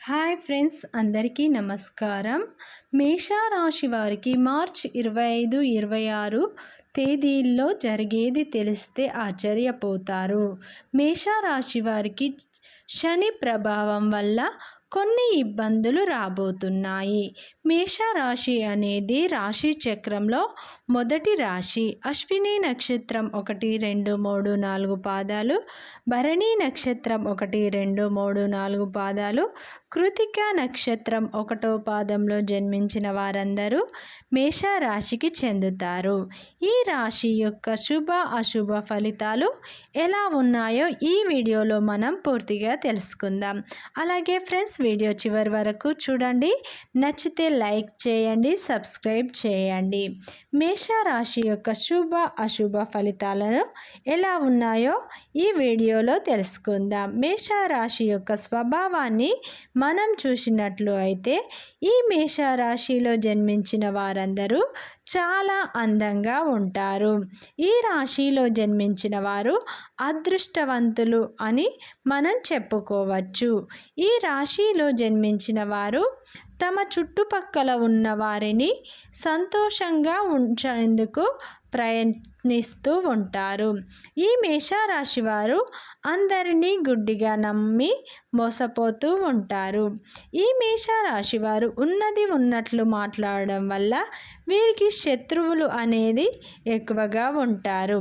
Hi friends అందరికీ నమస్కారం. మేషారాశి వారికి మార్చ్ ఇరవై ఐదు ఇరవై ఆరు తేదీల్లో జరిగేది తెలిస్తే ఆశ్చర్యపోతారు. మేషారాశి వారికి శని ప్రభావం వల్ల కొన్ని ఇబ్బందులు రాబోతున్నాయి. మేషరాశి అనేది రాశి చక్రంలో మొదటి రాశి. అశ్విని నక్షత్రం ఒకటి రెండు మూడు నాలుగు పాదాలు. భరణి నక్షత్రం ఒకటి రెండు మూడు నాలుగు పాదాలు. కృతిక నక్షత్రం ఒకటో పాదంలో జన్మించిన వారందరూ మేషరాశికి చెందుతారు. ఈ రాశి యొక్క శుభ అశుభ ఫలితాలు ఎలా ఉన్నాయో ఈ వీడియోలో మనం పూర్తిగా తెలుసుకుందాం. అలాగే ఫ్రెండ్స్ వీడియో చివరి వరకు చూడండి. నచ్చితే లైక్ చేయండి సబ్స్క్రైబ్ చేయండి. మేషరాశి యొక్క శుభ అశుభ ఫలితాలను ఎలా ఉన్నాయో ఈ వీడియోలో తెలుసుకుందాం. మేషరాశి యొక్క స్వభావాన్ని మనం చూసినట్లు అయితే ఈ మేషరాశిలో జన్మించిన వారందరూ చాలా అందంగా ఉంటారు. ఈ రాశిలో జన్మించిన వారు అదృష్టవంతులు అని మనం చెప్పుకోవచ్చు. ఈ రాశి రాశిలో జన్మించిన వారు తమ చుట్టుపక్కల ఉన్న వారిని సంతోషంగా ఉంచేందుకు ప్రయత్నిస్తూ ఉంటారు. ఈ మేషరాశి వారు అందరినీ గుడ్డిగా నమ్మి మోసపోతూ ఉంటారు. ఈ మేషరాశి వారు ఉన్నది ఉన్నట్లు మాట్లాడడం వల్ల వీరికి శత్రువులు అనేది ఎక్కువగా ఉంటారు.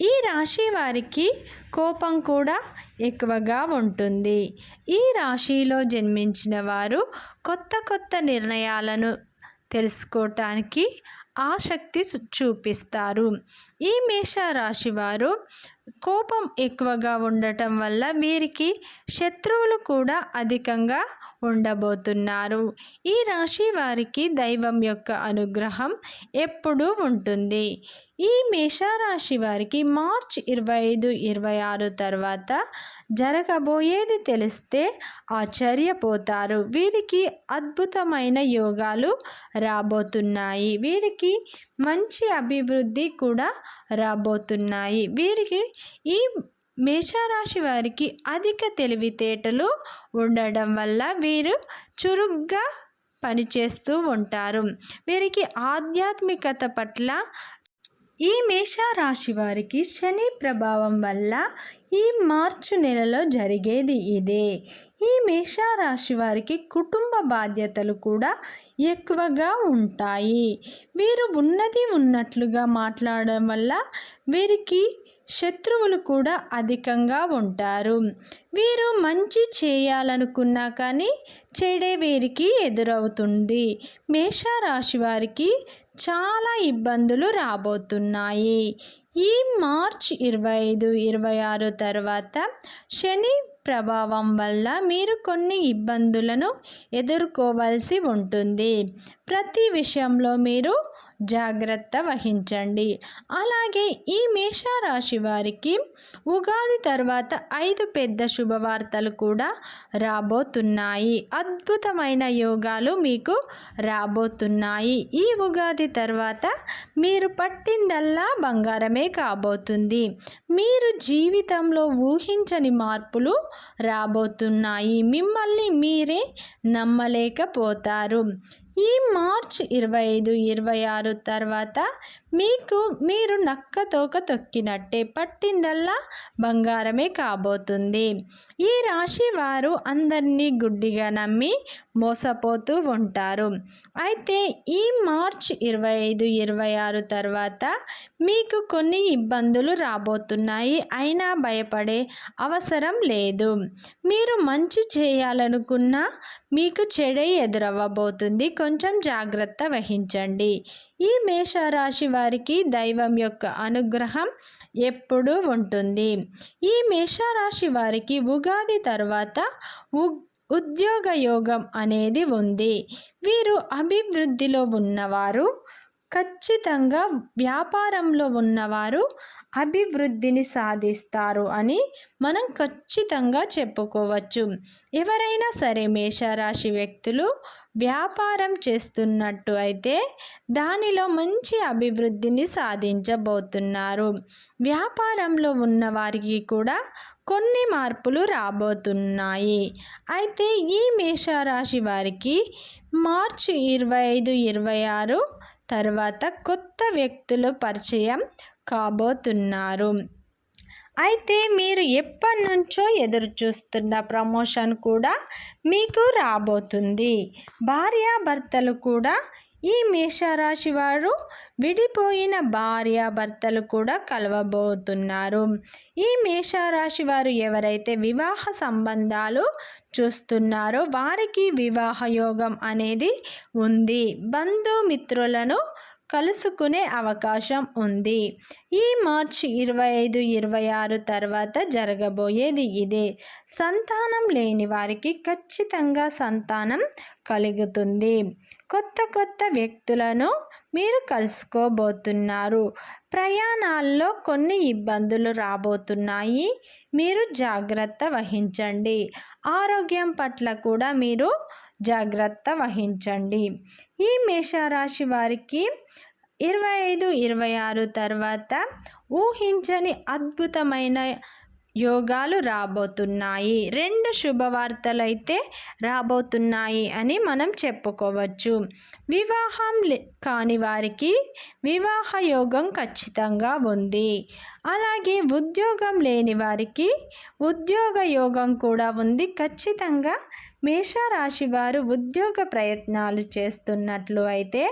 ఈ రాశి వారికి కోపం కూడా ఎక్కువగా ఉంటుంది. ఈ రాశిలో జన్మించిన వారు కొత్త కొత్త నిర్ణయాలను తెలుసుకోవటానికి ఆసక్తి చూపిస్తారు. ఈ మేషరాశి వారు కోపం ఎక్కువగా ఉండటం వల్ల వీరికి శత్రువులు కూడా అధికంగా ఉండబోతున్నారు. ఈ రాశి వారికి దైవం యొక్క అనుగ్రహం ఎప్పుడూ ఉంటుంది. ఈ మేషరాశి వారికి మార్చ్ ఇరవై ఐదు ఇరవై ఆరు తర్వాత జరగబోయేది తెలిస్తే ఆశ్చర్యపోతారు. వీరికి అద్భుతమైన యోగాలు రాబోతున్నాయి. వీరికి మంచి అభివృద్ధి కూడా రాబోతున్నాయి. వీరికి ఈ మేషరాశి వారికి అధిక తెలివితేటలు ఉండడం వల్ల వీరు చురుగ్గా పనిచేస్తూ ఉంటారు. వీరికి ఆధ్యాత్మికత పట్ల ఈ మేషరాశి వారికి శని ప్రభావం వల్ల ఈ మార్చి నెలలో జరిగేది ఇదే. ఈ మేషరాశి వారికి కుటుంబ బాధ్యతలు కూడా ఎక్కువగా ఉంటాయి. వీరు ఉన్నది ఉన్నట్లుగా మాట్లాడడం వల్ల వీరికి శత్రువులు కూడా అధికంగా ఉంటారు. వీరు మంచి చేయాలనుకున్నా కానీ చెడే వీరికి ఎదురవుతుంది. మేషరాశి వారికి చాలా ఇబ్బందులు రాబోతున్నాయి. ఈ మార్చ్ ఇరవై ఐదు ఇరవై ఆరు తర్వాత శని ప్రభావం వల్ల మీరు కొన్ని ఇబ్బందులను ఎదుర్కోవాల్సి ఉంటుంది. ప్రతి విషయంలో మీరు జాగ్రత్త వహించండి. అలాగే ఈ మేషరాశి వారికి ఉగాది తర్వాత ఐదు పెద్ద శుభవార్తలు కూడా రాబోతున్నాయి. అద్భుతమైన యోగాలు మీకు రాబోతున్నాయి. ఈ ఉగాది తర్వాత మీరు పట్టిందల్లా బంగారమే కాబోతుంది. మీరు జీవితంలో ఊహించని మార్పులు రాబోతున్నాయి. మిమ్మల్ని మీరే నమ్మలేకపోతారు. ఈ మార్చ్ ఇరవై ఐదు ఇరవై ఆరు తర్వాత మీకు మీరు నక్క తోక తొక్కినట్టే పట్టిందల్లా బంగారమే కాబోతుంది. ఈ రాశి వారు అందరినీ గుడ్డిగా నమ్మి మోసపోతూ ఉంటారు. అయితే ఈ మార్చ్ ఇరవై ఐదు ఇరవై ఆరు తర్వాత మీకు కొన్ని ఇబ్బందులు రాబోతున్నాయి. అయినా భయపడే అవసరం లేదు. మీరు మంచి చేయాలనుకున్నా మీకు చెడే ఎదురవ్వబోతుంది. కొంచెం జాగ్రత్త వహించండి. ఈ మేషరాశి వారికి దైవం యొక్క అనుగ్రహం ఎప్పుడూ ఉంటుంది. ఈ మేషరాశి వారికి ఉగాది తర్వాత ఉద్యోగ యోగం అనేది ఉంది. వీరు అభివృద్ధిలో ఉన్నవారు ఖచ్చితంగా వ్యాపారంలో ఉన్నవారు అభివృద్ధిని సాధిస్తారు అని మనం ఖచ్చితంగా చెప్పుకోవచ్చు. ఎవరైనా సరే మేషరాశి వ్యక్తులు వ్యాపారం చేస్తున్నట్టు అయితే దానిలో మంచి అభివృద్ధిని సాధించబోతున్నారు. వ్యాపారంలో ఉన్న వారికి కూడా కొన్ని మార్పులు రాబోతున్నాయి. అయితే ఈ మేషరాశి వారికి మార్చి ఇరవై ఐదు ఇరవై ఆరు తర్వాత కొత్త వ్యక్తులు పరిచయం కాబోతున్నారు. అయితే మీరు ఎప్పటి నుంచో ఎదురు చూస్తున్న ప్రమోషన్ కూడా మీకు రాబోతుంది. భార్యాభర్తలు కూడా ఈ మేషరాశి వారు విడిపోయిన భార్యాభర్తలు కూడా కలవబోతున్నారు. ఈ మేషరాశి వారు ఎవరైతే వివాహ సంబంధాలు చూస్తున్నారో వారికి వివాహ యోగం అనేది ఉంది. బంధుమిత్రులను కలుసుకునే అవకాశం ఉంది. ఈ మార్చి ఇరవై ఐదు ఇరవై ఆరు తర్వాత జరగబోయేది ఇదే. సంతానం లేని వారికి ఖచ్చితంగా సంతానం కలుగుతుంది. కొత్త కొత్త వ్యక్తులను మీరు కలుసుకోబోతున్నారు. ప్రయాణాల్లో కొన్ని ఇబ్బందులు రాబోతున్నాయి. మీరు జాగ్రత్త వహించండి. ఆరోగ్యం పట్ల కూడా మీరు జాగ్రత్త వహించండి. ఈ మేషరాశి వారికి ఇరవై ఐదు ఇరవై ఆరు తర్వాత ఊహించని అద్భుతమైన యోగాలు రాబోతున్నాయి. రెండు శుభవార్తలైతే రాబోతున్నాయి అని మనం చెప్పుకోవచ్చు. వివాహం కాని వారికి వివాహ యోగం ఖచ్చితంగా ఉంది. అలాగే ఉద్యోగం లేని వారికి ఉద్యోగ యోగం కూడా ఉంది. ఖచ్చితంగా మేషరాశి వారు ఉద్యోగ ప్రయత్నాలు చేస్తున్నట్లు అయితే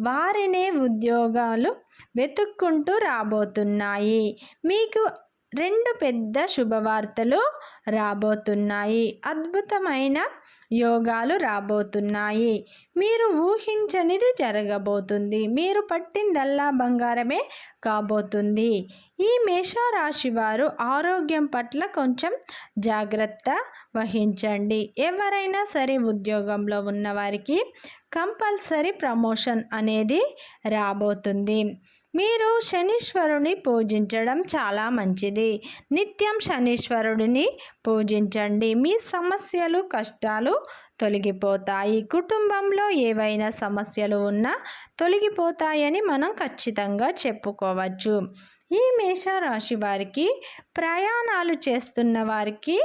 వారినే ఉద్యోగాలు వెతుక్కుంటూ రాబోతున్నాయి. మీకు రెండు పెద్ద శుభవార్తలు రాబోతున్నాయి. అద్భుతమైన యోగాలు రాబోతున్నాయి. మీరు ఊహించనిది జరగబోతుంది. మీరు పట్టిందల్లా బంగారమే కాబోతుంది. ఈ మేషరాశి వారు ఆరోగ్యం పట్ల కొంచెం జాగ్రత్త వహించండి. ఎవరైనా సరే ఉద్యోగంలో ఉన్నవారికి కంపల్సరీ ప్రమోషన్ అనేది రాబోతుంది. మీరు శనీశ్వరుని పూజించడం చాలా మంచిది. నిత్యం శనీశ్వరుడిని పూజించండి. మీ సమస్యలు కష్టాలు తొలగిపోతాయి. కుటుంబంలో ఏవైనా సమస్యలు ఉన్నా తొలగిపోతాయని మనం ఖచ్చితంగా చెప్పుకోవచ్చు. ఈ మేషరాశి వారికి ప్రయాణాలు చేస్తున్న వారికి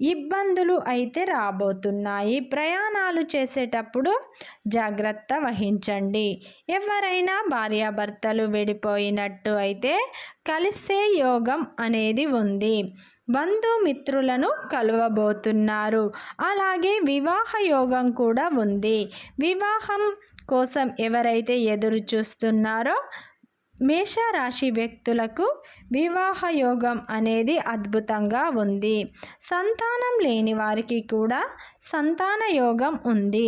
ఇబ్బందులు అయితే రాబోతున్నాయి. ప్రయాణాలు చేసేటప్పుడు జాగ్రత్త వహించండి. ఎవరైనా భార్యాభర్తలు విడిపోయినట్టు అయితే కలిసే యోగం అనేది ఉంది. బంధుమిత్రులను కలవబోతున్నారు. అలాగే వివాహ యోగం కూడా ఉంది. వివాహం కోసం ఎవరైతే ఎదురు చూస్తున్నారో మేషరాశి వ్యక్తులకు వివాహ యోగం అనేది అద్భుతంగా ఉంది. సంతానం లేని వారికి కూడా సంతాన యోగం ఉంది.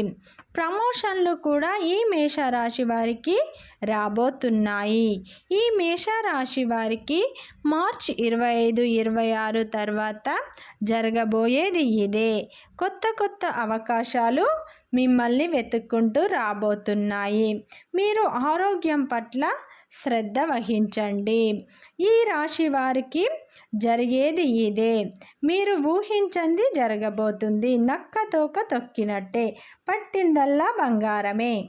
ప్రమోషన్లు కూడా ఈ మేషరాశి వారికి రాబోతున్నాయి. ఈ మేషరాశి వారికి మార్చ్ ఇరవై ఐదు ఇరవై ఆరు తర్వాత జరగబోయేది ఇదే. కొత్త కొత్త అవకాశాలు మిమ్మల్ని వెతుక్కుంటూ రాబోతున్నాయి. మీరు ఆరోగ్యం పట్ల శ్రద్ధ వహించండి. ఈ రాశి వారికి జరిగేది ఇదే. మీరు ఊహించంది జరగబోతుంది. నక్క తోక తొక్కినట్టే. పట్టిందల్లా బంగారమే.